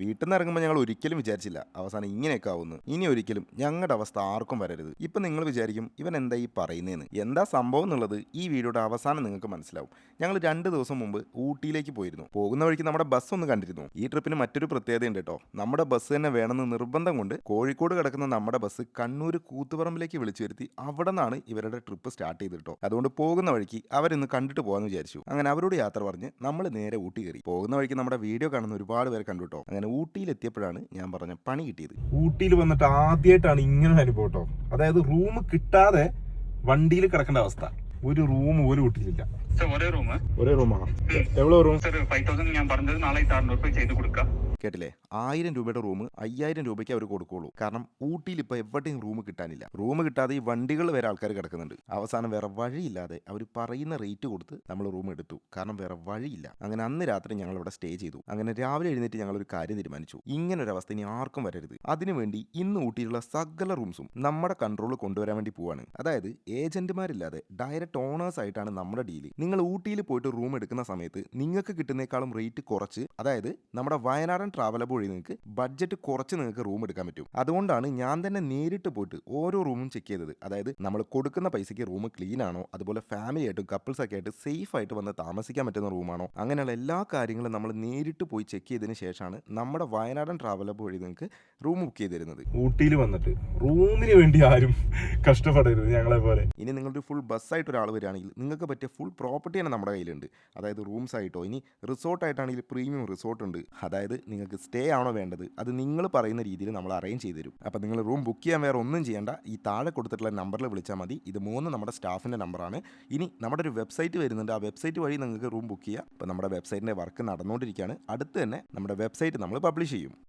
വീട്ടിൽ നിന്ന് ഇറങ്ങുമ്പോൾ ഞങ്ങൾ ഒരിക്കലും വിചാരിച്ചില്ല. അവസാനം ഇങ്ങനെയൊക്കെ ആവുന്നു. ഇനി ഒരിക്കലും ഞങ്ങളുടെ അവസ്ഥ ആർക്കും വരരുത്. ഇപ്പം നിങ്ങൾ വിചാരിക്കും ഇവൻ എന്താ ഈ പറയുന്നതെന്ന് എന്താ സംഭവം എന്നുള്ളത് ഈ വീഡിയോയുടെ അവസാനം നിങ്ങൾക്ക് മനസ്സിലാവും. ഞങ്ങൾ രണ്ട് ദിവസം മുമ്പ് ഊട്ടിയിലേക്ക് പോയിരുന്നു. പോകുന്ന വഴിക്ക് നമ്മുടെ ബസ് ഒന്ന് കണ്ടിരുന്നു. ഈ ട്രിപ്പിന് മറ്റൊരു പ്രത്യേകതയുണ്ട് കേട്ടോ നമ്മുടെ ബസ് തന്നെ വേണമെന്ന് നിർബന്ധം കൊണ്ട് കോഴിക്കോട് കിടക്കുന്ന നമ്മുടെ ബസ് കണ്ണൂർ കൂത്തുപറമ്പിലേക്ക് വിളിച്ചു വരുത്തി അവിടെ നിന്നാണ് ഇവരുടെ ട്രിപ്പ് സ്റ്റാർട്ട് ചെയ്ത് കേട്ടോ അതുകൊണ്ട് പോകുന്ന വഴിക്ക് അവരിന്ന് കണ്ടിട്ട് പോകാമെന്ന് വിചാരിച്ചു. അങ്ങനെ അവരോട് യാത്ര പറഞ്ഞ് നമ്മൾ നേരെ ഊട്ടി കയറി. പോകുന്ന വഴിക്ക് നമ്മുടെ വീഡിയോ കാണുന്ന ഒരുപാട് പേരെ കണ്ടു കേട്ടോ അങ്ങനെ അങ്ങനെ ഊട്ടിയിലെത്തിയപ്പോഴാണ് ഞാൻ പറഞ്ഞ പണി കിട്ടിയത്. ഊട്ടിയിൽ വന്നിട്ട് ആദ്യമായിട്ടാണ് ഇങ്ങനെ അനുഭവം കേട്ടോ. അതായത് റൂം കിട്ടാതെ വണ്ടിയിൽ കിടക്കേണ്ട അവസ്ഥ. ഒരു റൂം ഒരു ഊട്ടിയിലില്ല. ഒരേ റൂം ഒരേ റൂമാണ്? എവിടെ റൂം? സർ ഫൈവ് തൗസൻഡ് ഞാൻ പറഞ്ഞത് നാളെ അറുന്നൂറ് ചെയ്ത് കൊടുക്കാം. കേട്ടില്ലേ? ആയിരം രൂപയുടെ റൂം അയ്യായിരം രൂപയ്ക്ക് അവർ കൊടുക്കുള്ളൂ. കാരണം ഊട്ടിയിൽ ഇപ്പോൾ എവിടെയും റൂം കിട്ടാനില്ല. റൂം കിട്ടാതെ ഈ വണ്ടികൾ വരെ ആൾക്കാർ കിടക്കുന്നുണ്ട്. അവസാനം വേറെ വഴിയില്ലാതെ അവർ പറയുന്ന റേറ്റ് കൊടുത്ത് നമ്മൾ റൂം എടുത്തു. കാരണം വേറെ വഴിയില്ല. അങ്ങനെ അന്ന് രാത്രി ഞങ്ങൾ ഇവിടെ സ്റ്റേ ചെയ്തു. അങ്ങനെ രാവിലെ എഴുന്നേറ്റ് ഞങ്ങൾ ഒരു കാര്യം തീരുമാനിച്ചു. ഇങ്ങനെ ഒരു അവസ്ഥ ഇനി ആർക്കും വരരുത്. അതിനുവേണ്ടി ഇന്ന് ഊട്ടിയിലുള്ള സകല റൂംസും നമ്മുടെ കൺട്രോൾ കൊണ്ടുവരാൻ വേണ്ടി പോവാണ്. അതായത് ഏജന്റുമാരില്ലാതെ ഡയറക്റ്റ് ഓണേഴ്സ് ആയിട്ടാണ് നമ്മുടെ ഡീൽ നിങ്ങൾ ഊട്ടിയിൽ പോയിട്ട് റൂം എടുക്കുന്ന സമയത്ത് നിങ്ങൾക്ക് കിട്ടുന്നേക്കാളും റേറ്റ് കുറച്ച്. അതായത് നമ്മുടെ വയനാടൻ ട്രാവലബ് വഴി നിങ്ങൾക്ക് ബഡ്ജറ്റ് കുറച്ച് നിങ്ങൾക്ക് റൂം എടുക്കാൻ പറ്റും. അതുകൊണ്ടാണ് ഞാൻ തന്നെ നേരിട്ട് പോയിട്ട് ഓരോ റൂമും ചെക്ക് ചെയ്തത്. അതായത് നമ്മൾ കൊടുക്കുന്ന പൈസയ്ക്ക് റൂം ക്ലീൻ ആണോ? അതുപോലെ ഫാമിലി ആയിട്ടും കപ്പിൾസ് ഒക്കെ ആയിട്ട് സേഫ് ആയിട്ട് വന്ന് താമസിക്കാൻ പറ്റുന്ന റൂമാണോ അങ്ങനെയുള്ള എല്ലാ കാര്യങ്ങളും നമ്മൾ നേരിട്ട് പോയി ചെക്ക് ചെയ്തതിന് ശേഷമാണ് നമ്മുടെ വയനാടൻ ട്രാവൽ വഴി നിങ്ങൾക്ക് റൂം ബുക്ക് ചെയ്ത് തരുന്നത്. ഊട്ടിയിൽ വന്നിട്ട് റൂമിന് വേണ്ടി ആരും കഷ്ടപ്പെടരുത് ഞങ്ങളെ പോലെ. ഇനി നിങ്ങളൊരു ഫുൾ ബസ്സായിട്ട് ഒരാൾ വരികയാണെങ്കിൽ നിങ്ങൾക്ക് പറ്റിയ ഫുൾ പ്രോപ്പർട്ടി തന്നെ നമ്മുടെ കയ്യിലുണ്ട്. അതായത് റൂംസ് ആയിട്ടോ ഇനി റിസോർട്ടായിട്ടാണെങ്കിൽ പ്രീമിയം റിസോർട്ട് ഉണ്ട്. അതായത് നിങ്ങൾക്ക് സ്റ്റേ ആണോ വേണ്ടത്? അത് നിങ്ങൾ പറയുന്ന രീതിയിൽ നമ്മൾ അറേഞ്ച് ചെയ്ത് തരും. അപ്പോൾ നിങ്ങൾ റൂം ബുക്ക് ചെയ്യാൻ വേറെ ഒന്നും ചെയ്യേണ്ട. ഈ താഴെ കൊടുത്തിട്ടുള്ള നമ്പറിൽ വിളിച്ചാൽ മതി. ഇത് മൂന്ന് നമ്മുടെ സ്റ്റാഫിന്റെ നമ്പറാണ് ഇനി നമ്മുടെ ഒരു വെബ്സൈറ്റ് വരുന്നുണ്ട്. ആ വെബ്സൈറ്റ് വഴി നിങ്ങൾക്ക് റൂം ബുക്ക് ചെയ്യാം. അപ്പോൾ നമ്മുടെ വെബ്സൈറ്റിന്റെ വർക്ക് നടന്നുകൊണ്ടിരിക്കുകയാണ്. അടുത്ത് തന്നെ നമ്മുടെ വെബ്സൈറ്റ് നമ്മൾ പബ്ലിഷ് ചെയ്യും.